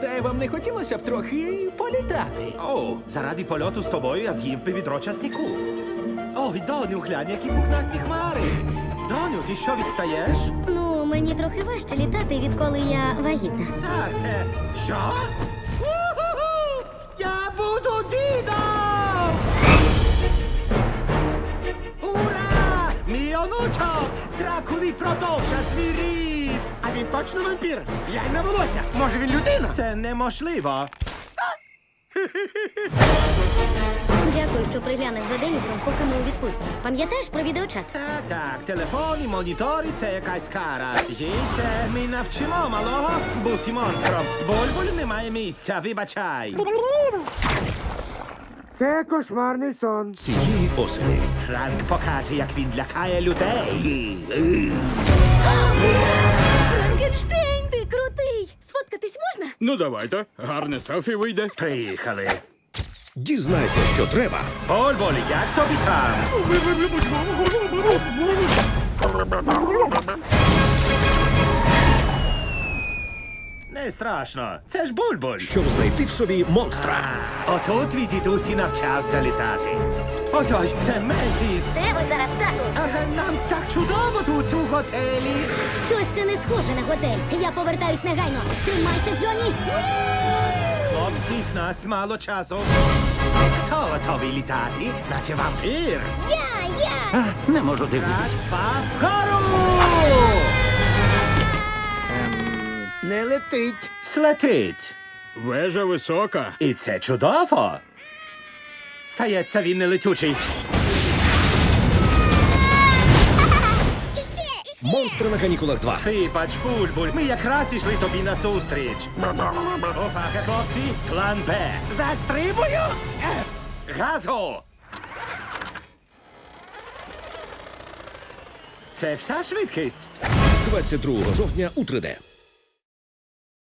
Та вам не хотілося б трохи політати? О, заради польоту з тобою я з'їв би відро часнику. Ой, доню, глянь, які пухнасті хмари. Доню, ти що відстаєш? Ну, мені трохи важче літати, відколи я вагітна. Так, це що? У-ху-ху! Я буду дідом! Ура! Мій онучок! Дракулі продовжать свій рід! А він точно вампір? Глянь на волосся. Може він людина? Це неможливо. Дякую, що приглянеш за Денісом, поки ми у відпустці. Пам'ятаєш про відеочат? Так, так, телефони, монітори це якась кара. Жіньте, ми навчимо малого бути монстром. Бульбуль немає місця, вибачай. Це кошмарний сон. Цієї осені Франк покаже, як він лякає людей. Ну давайте, гарне селфі вийде. Приїхали. дізнайся, що треба, Бульбуль, як тобі там? Не страшно. Це ж бульбуль. щоб знайти в собі монстра. А, отут від дідусі навчався літати. Ось ось, це Мефіс. Де ви зараз, тату? Ага, нам так чудово тут у готелі. Щось це не схоже на готель. Я повертаюсь негайно. Тримайся, Джоні! Хлопці, в нас мало часу. Хто готовий літати, наче вампір? Я, я! Не можу Раз, два, вгору! Не летить. Слетить. Вежа висока. І це чудово. Стається, він не летючий. Монстри на канікулах 2. Вибач, бульбуль, ми якраз ішли тобі на зустріч. Увага, хлопці, план Б. Застрибую? Газу! Це вся швидкість. 22 жовтня у 3D.